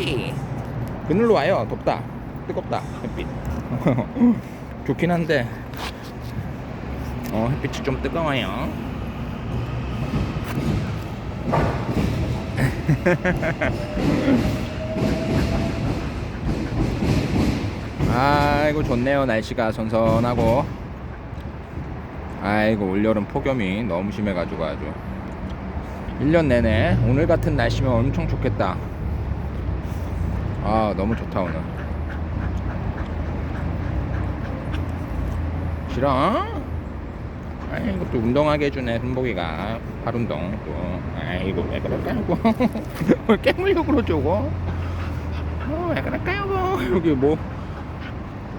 뽀기 그늘로 와요. 덥다. 뜨겁다. 햇빛. 좋긴 한데. 어 햇빛이 좀 뜨거워요. 아이고 좋네요. 날씨가 선선하고. 아이고 올여름 폭염이 너무 심해가지고 아주. 1년 내내 오늘 같은 날씨면 엄청 좋겠다 아 너무 좋다 오늘. 싫어? 아이고 또 운동하게 해주네 순복이가. 팔운동 또. 아이고 왜 그럴까요? 왜 깨물려고 그러죠 어, 왜 그럴까요 여기 뭐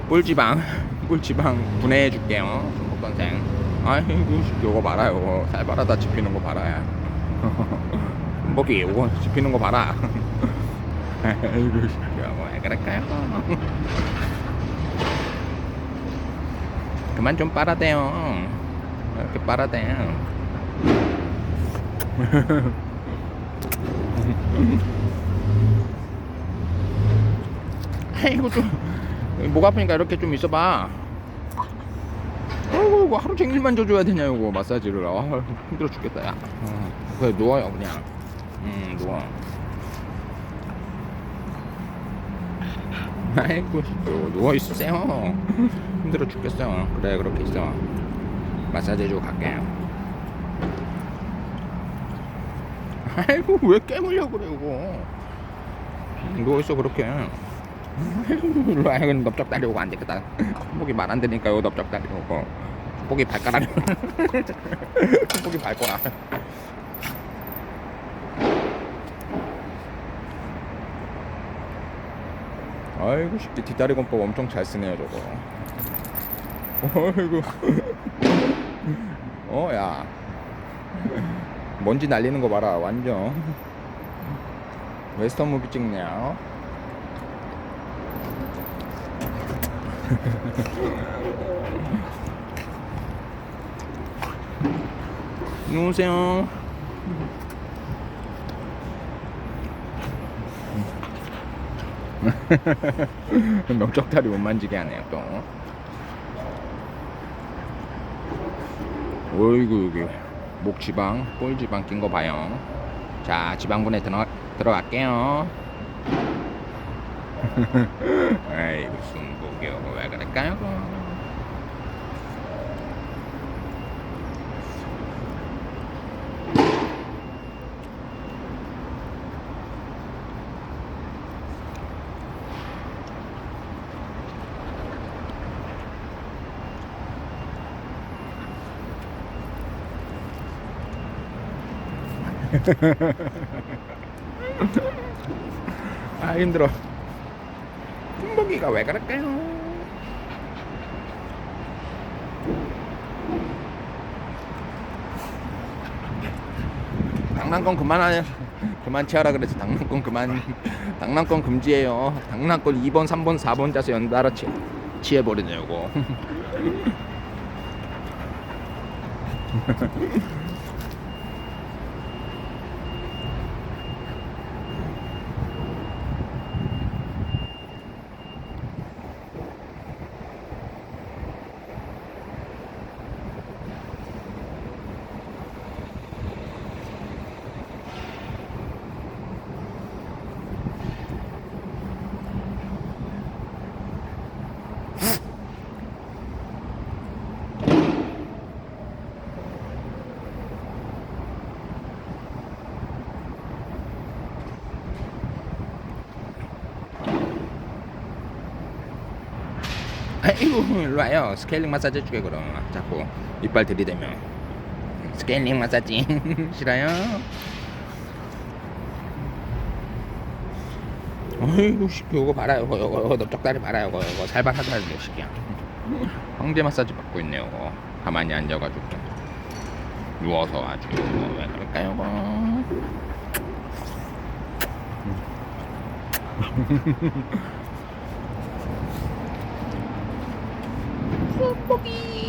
꿀지방 꿀지방 분해해 줄게요 순복 선생. 아이고 요거 봐라 요거. 살바라다 집히는 거 봐라. 순복이 요거 집히는 거 봐라 아이고 뭐왜 그럴까요 그만 좀 빨아대요. 왜 이렇게 빨아대요. 아이고 좀목 아프니까 이렇게 좀 있어봐. 아이고 이거 하루 종일만 줘줘야 되냐 이거 마사지를. 아 힘들어 죽겠다 야. 어, 그래 누워요 그냥. 음 누워 아이고 또 누워 있으세요. 힘들어 죽겠어요. 그래 그렇게 있어. 마사지 해주고 갈게요. 아이고 왜 깨물려 그래 이거? 누워 있어 그렇게. 일로 와. 이건 넓적 다리 오고 안 되겠다. 손목이 말안 되니까 이거 넓적 다리 오고. 손목이 발가락 손목이 발거라 아이고 쉽게 뒷다리 건법 엄청 잘 쓰네요 저거. 어이구. 어야. 먼지 날리는 거 봐라 완전. 웨스턴 무비 찍냐 누우세요 명적다리 못 만지게 하네요 또. 어이구 여기. 목 지방 볼 지방 낀 거 봐요. 자 지방분해 들어, 들어갈게요. 아이고 순복이 요? 왜 그럴까요 아 힘들어. 순복이가 왜 그럴까요? 장난감 그만하냐 그만 치하라 그래서 장난감 그만 장난감 금지해요. 장난감 2번 3번 4번 짜서 연달아 치, 치해버리냐고 아이고 일로 와요. 스케일링 마사지 해주게 그럼. 자꾸 이빨 들이대면 스케일링 마사지. 싫어요? 아이고 시키 이거 봐라요 이거 이거, 이거. 넓적다리 봐라요 이거 이거. 살발하다는 시키야 황제 마사지 받고 있네요 이거. 가만히 앉아가지고. 누워서 아주. 왜 그럴까요 이거 뽀기